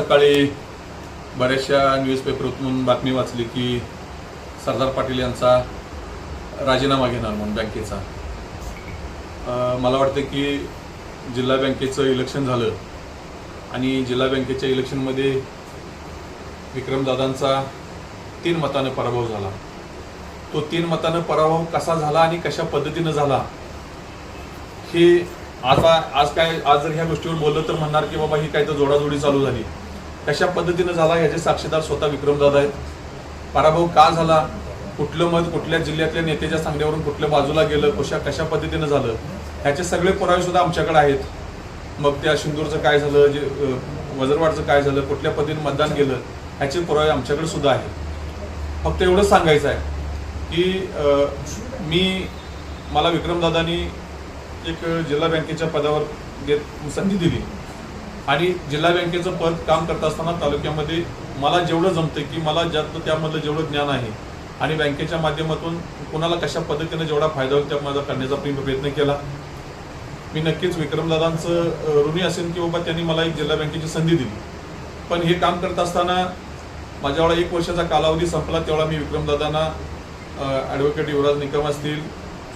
सकाळी बऱ्याचशा न्यूजपेपरतून बातमी वाचली की सरदार पाटील यांचा राजीनामा घेणार म्हणून बँकेचा. मला वाटतं की जिल्हा बँकेचं इलेक्शन झालं आणि जिल्हा बँकेच्या इलेक्शनमध्ये विक्रमदादांचा तीन मतानं पराभव झाला. तो तीन मतानं पराभव कसा झाला आणि कशा पद्धतीनं झाला हे आता आज काय आज जर ह्या गोष्टीवर बोललं तर म्हणणार की बाबा ही काय तर जोडाजोडी चालू झाली. कशा पद्धतीनं झाला याचे साक्षीदार स्वतः विक्रमदादा आहेत. पराभव का झाला? कुठलं मत कुठल्या जिल्ह्यातल्या नेत्याच्या सांगण्यावरून कुठल्या बाजूला गेलं? कशा कशा पद्धतीनं झालं? ह्याचे सगळे पुरावे सुद्धा आमच्याकडे आहेत. मग त्या शिंदूरचं काय झालं? जे वजरवाडचं काय झालं? कुठल्या पद्धतीने मतदान गेलं? ह्याचे पुरावे आमच्याकडे सुद्धा आहेत. फक्त एवढंच सांगायचं आहे की मी मला विक्रमदादानी एक जिल्हा बँकेच्या पदावर देत संधी दिली. आणि जिल्हा बँकेचं पद काम करत असताना तालुक्यामध्ये मला जेवढं जमतं की मला ज्यात त्यामधलं जेवढं ज्ञान आहे आणि बँकेच्या माध्यमातून कोणाला कशा पद्धतीने जेवढा फायदा होईल त्या माझा करण्याचा मी प्रयत्न केला. मी नक्कीच विक्रमदादांचं अं, ऋणी असेल की बाबा त्यांनी मला एक जिल्हा बँकेची संधी दिली. पण हे काम करत असताना माझ्यावेळा एक वर्षाचा कालावधी संपला तेवढा मी विक्रमदादांना ॲडव्होकेट युवराज निकम असतील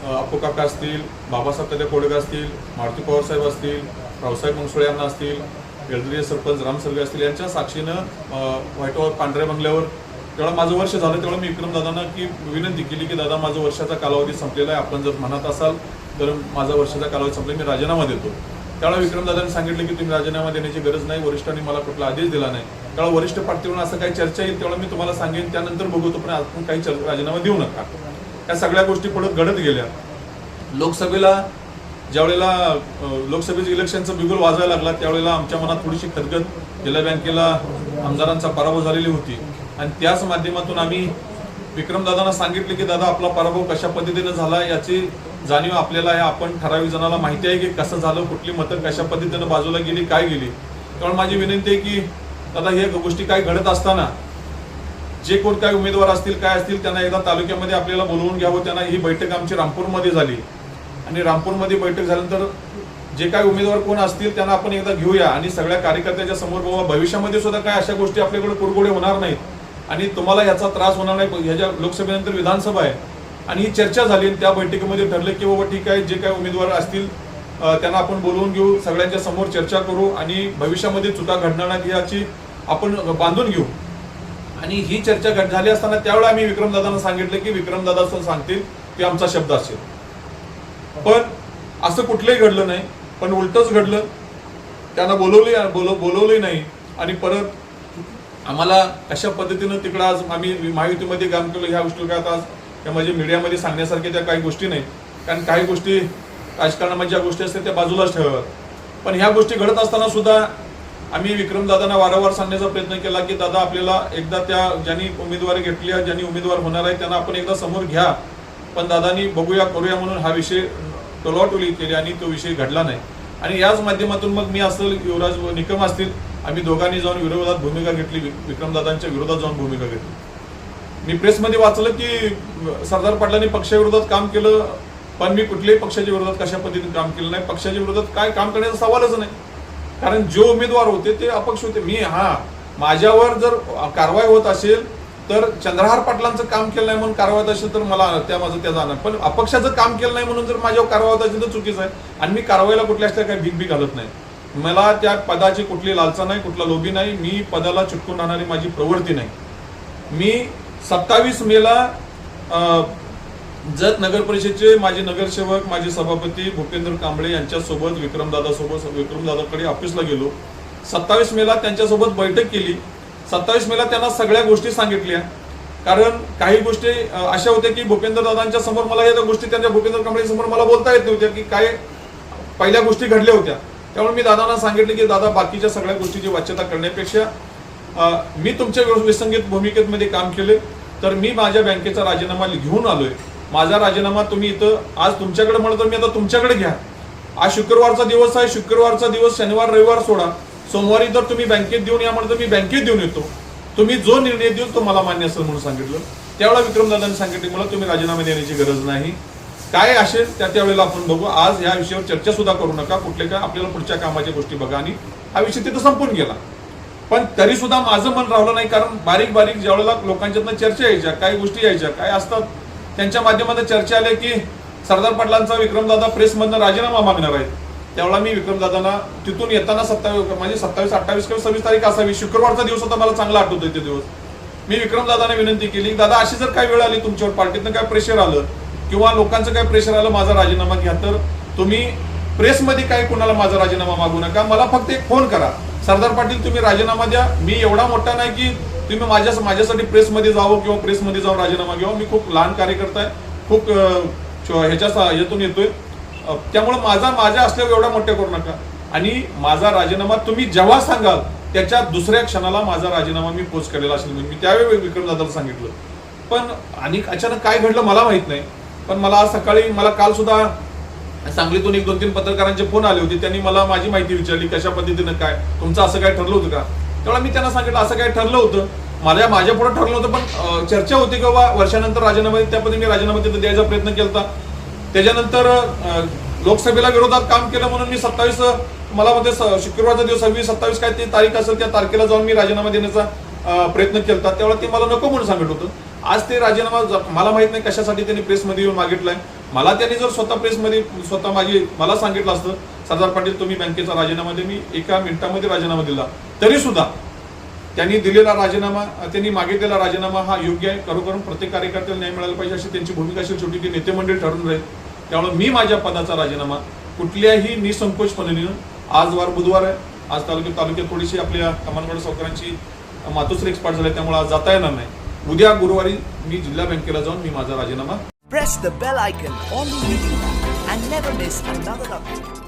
अप्पू काका असतील बाबासाहेब तात्या कोडगा असतील मारुती पवार साहेब असतील रावसाहेब मुंगसुळे यांना असतील येळदरीय सरपंच राम असतील यांच्या साक्षीनं अ, व्हाईट पांढऱ्या बंगल्यावर तेव्हा माझं वर्ष झालं तेव्हा मी विक्रमदादांना की विनंती केली की दादा माझं वर्षाचा कालावधी संपलेला आहे आपण जर म्हणत असाल तर माझा वर्षाचा कालावधी संपला मी राजीनामा देतो. त्यावेळेला विक्रमदादांनी सांगितलं की तुम्ही राजीनामा देण्याची गरज नाही वरिष्ठांनी मला कुठला आदेश दिला नाही. त्यावेळेला वरिष्ठ पातळीवरून असं काही चर्चा येईल तेव्हा मी तुम्हाला सांगेन त्यानंतर बघू पण आपण काही राजीनामा देऊ नका. या सगळ्या गोष्टी पडत घडत गेल्या. लोकसभेला ज्यावेळेला अ, लोकसभेचं इलेक्शनचं बिगुल वाजायला लागला त्यावेळेला आमच्या मनात थोडीशी खदगत जिल्हा बँकेला आमदारांचा पराभव झालेली होती. आणि त्याच माध्यमातून आम्ही विक्रमदादांना सांगितले की दादा आपला पराभव कशा पद्धतीने झाला याची जाणीव आपल्याला आहे. आपण ठराविक जणाला माहिती आहे की कसं झालं कुठली मतं कशा पद्धतीनं बाजूला गेली काय गेली. त्यामुळे माझी विनंती आहे की दादा हे गोष्टी काय घडत असताना जे कोण काय उमेदवार असतील काय असतील त्यांना एकदा तालुक्यामध्ये आपल्याला बोलवून घ्यावं. त्यांना ही बैठक आमची रामपूरमध्ये झाली. आणि रामपूरमध्ये बैठक झाल्यानंतर जे काही उमेदवार कोण असतील त्यांना आपण एकदा घेऊया. आणि सगळ्या कार्यकर्त्याच्या समोर बाबा भविष्यामध्ये सुद्धा काय अशा गोष्टी आपल्याकडे कुरगोडे होणार नाहीत. आणि तुम्हाला याचा त्रास होणार नाही. ह्याच्या लोकसभेनंतर विधानसभा आहे. आणि ही चर्चा झाली त्या बैठकीमध्ये ठरलं की बाबा ठीक आहे जे काही उमेदवार असतील त्यांना आपण बोलवून घेऊ. सगळ्यांच्या समोर चर्चा करू आणि भविष्यामध्ये चुका घडणार नाही याची आपण बांधून घेऊ. आणि ही चर्चा घट झाली असताना त्यावेळेला आम्ही विक्रमदादांना सांगितलं की विक्रमदादा सांगतील की आमचा शब्द असेल. पण असं कुठलंही घडलं नाही पण उलटच घडलं. त्यांना बोलवले बोलव बोलवले नाही. आणि परत आम्हाला अशा पद्धतीनं तिकडं आज आम्ही महायुतीमध्ये काम केलं ह्या गोष्टी काय आता आज त्या म्हणजे मीडियामध्ये सांगण्यासारख्या त्या काही गोष्टी नाही. कारण काही गोष्टी राजकारणामध्ये ज्या गोष्टी असतात त्या बाजूलाच ठेवाव्यात पण ह्या गोष्टी घडत असताना सुद्धा आम्ही विक्रमदादांना वारंवार सांगण्याचा प्रयत्न केला की दादा आपल्याला एकदा त्या ज्यांनी उमेदवारी घेतली आहे ज्यांनी उमेदवार होणार आहे त्यांना आपण एकदा समोर घ्या. पण दादानी बघूया करूया म्हणून हा विषय टोलाटोली केली आणि तो विषय घडला नाही. आणि याच माध्यमातून मग मी असेल युवराज व निकम असतील आम्ही दोघांनी जाऊन विरोधात भूमिका घेतली विक्रमदादांच्या विरोधात जाऊन भूमिका घेतली. मी प्रेसमध्ये वाचलं की सरदार पाटलांनी पक्षाविरोधात काम केलं पण मी कुठल्याही पक्षाच्या विरोधात कशा पद्धतीने काम केलं नाही पक्षाच्या विरोधात काय काम करण्याचा सवालच नाही. कारण जे उमेदवार होते ते अपक्ष होते. मी हा माझ्यावर जर कारवाई होत असेल तर चंद्रहार पाटलांचं काम केलं नाही म्हणून कारवाई असेल तर मला त्या माझं त्या जाणार. पण अपक्षाचं काम केलं नाही म्हणून जर माझ्यावर कारवाई असेल तर चुकीचं आहे. आणि मी कारवाईला कुठल्या असल्या काही भीक बी घालत नाही. मला त्या पदाची कुठली लालसा नाही कुठला लोभी नाही. मी पदाला चिटकून राहणारी माझी प्रवृत्ती नाही. मी सत्तावीस मेला जत नगर परिषदेचे माझे नगरसेवक माझे सभापती भूपेंद्र कांबळे यांच्यासोबत विक्रमदादा सोबत विक्रमदादाकडे ऑफिसला गेलो. सत्तावीस मेला त्यांच्यासोबत बैठक केली. सत्तावीस मेला त्यांना सगळ्या गोष्टी सांगितल्या. कारण काही गोष्टी अशा होत्या की भूपेंद्र दादांच्या समोर मला या गोष्टी त्यांच्या भूपेंद्र कंपनी समोर मला बोलता येत नव्हत्या की काय पहिल्या गोष्टी घडल्या होत्या. त्यामुळे मी दादांना सांगितले की दादा बाकीच्या सगळ्या गोष्टीची वाच्यता करण्यापेक्षा मी तुमच्या विस- विसंगीत भूमिकेमध्ये काम केले. तर मी माझ्या बँकेचा राजीनामा घेऊन आलोय. माझा राजीनामा तुम्ही इथं आज तुमच्याकडे म्हणलं तर मी आता तुमच्याकडे घ्या. आज शुक्रवारचा दिवस आहे. शुक्रवारचा दिवस शनिवार रविवार सोडा. सोमवारी जर तुम्ही बँकेत देऊन या म्हणलं मी बँकेत देऊन येतो. तुम्ही जो निर्णय देऊ तो मला मान्य असेल म्हणून सांगितलं. त्यावेळेला विक्रमदादांनी सांगितले मला तुम्ही राजीनामा देण्याची गरज नाही. काय असेल त्या त्यावेळेला आपण बघू. आज या विषयावर चर्चा सुद्धा करू नका. कुठले काय आपल्याला पुढच्या कामाच्या गोष्टी बघा आणि हा विषय तिथं संपून गेला. पण तरी सुद्धा माझं मन राहिलं नाही कारण बारीक बारीक ज्यावेळेला लोकांच्यातनं चर्चा यायच्या काही गोष्टी यायच्या काय असतात त्यांच्या माध्यमातून चर्चा आल्या की सरदार पाटलांचा विक्रमदादा प्रेसमधनं राजीनामा मागणार आहेत. त्यावेळेला मी विक्रमदादांना तिथून येताना सत्तावीस म्हणजे सत्तावीस अठ्ठावीस किंवा सव्वीस तारीख असावी. शुक्रवारचा दिवस होता मला चांगला आठवतोय ते दिवस. मी विक्रमदादाने विनंती केली दादा अशी जर काय वेळ आली तुमच्यावर पार्टीतनं काय प्रेशर आलं किंवा लोकांचं काय प्रेशर आलं माझा राजीनामा घ्या तर तुम्ही प्रेसमध्ये काय कुणाला माझा राजीनामा मागू नका. मला फक्त एक फोन करा. सरदार पाटील तुम्ही राजीनामा द्या. मी एवढा मोठा नाही की तुम्ही माझ्या माझ्यासाठी प्रेसमध्ये जावं किंवा प्रेसमध्ये जाऊन राजीनामा घ्यावा. मी खूप लहान कार्यकर्ता आहे. खूप ह्याच्या सा- ह्यातून येतोय. त्यामुळे माझा माझ्या असल्यावर एवढा मोठ्या करू नका. आणि माझा राजीनामा तुम्ही जेव्हा सांगाल त्याच्या दुसऱ्या क्षणाला माझा राजीनामा मी पोस्ट केलेला असेल. म्हणून मी त्यावेळी विक्रमदादाला सांगितलं. पण आणि अचानक काय घडलं मला माहीत नाही. पण मला आज सकाळी मला काल सुद्धा सांगलीतून एक दोन तीन पत्रकारांचे फोन आले होते. त्यांनी मला माझी माहिती विचारली कशा पद्धतीनं काय तुमचं असं काय ठरलं होतं का? तेव्हा मी त्यांना सांगितलं असं काय ठरलं होतं? माझ्या माझ्या पुढे ठरलं होतं पण चर्चा होती की वर्षानंतर राजीनामा त्या पद्धतीने राजीनामा तिथं द्यायचा प्रयत्न केला त्याच्यानंतर लोकसभेला विरोधात काम केलं म्हणून मी सत्तावीस मला मध्ये शुक्रवारचा दिवस सव्वीस सत्तावीस काय ती तारीख असेल त्या तारखेला जाऊन मी राजीनामा देण्याचा प्रयत्न केला त्यावेळेला ते मला नको म्हणून सांगितलं होतं. आज ते राजीनामा मला माहीत नाही कशासाठी त्यांनी प्रेसमध्ये येऊन मागितलाय. मला त्यांनी जर स्वतः प्रेसमध्ये स्वतः माझी मला सांगितलं असतं सरदार पाटील तुम्ही बँकेचा राजीनामा दे मी एका मिनिटामध्ये राजीनामा दिला. तरी सुद्धा त्यांनी दिलेला राजीनामा त्यांनी मागितलेला राजीनामा हा योग्य आहे. खरोखर प्रत्येक कार्यकर्त्याला न्याय मिळाला पाहिजे अशी त्यांची भूमिका असेल छोटी ती नेते मंडळी ठरून राहील. त्यामुळे मी माझ्या पदाचा राजीनामा कुठल्याही निसंकोचपणे आज वार बुधवार आहे. आज तालुक्यात तालुक्यात थोडीशी आपल्या कमानगड सावकारांची मातोश्री एक्सपार्ट झाली त्यामुळे आज जाता येणार नाही. उद्या गुरुवारी मी जिल्हा बँकेला जाऊन मी माझा राजीनामा press the bell icon on and never miss another update.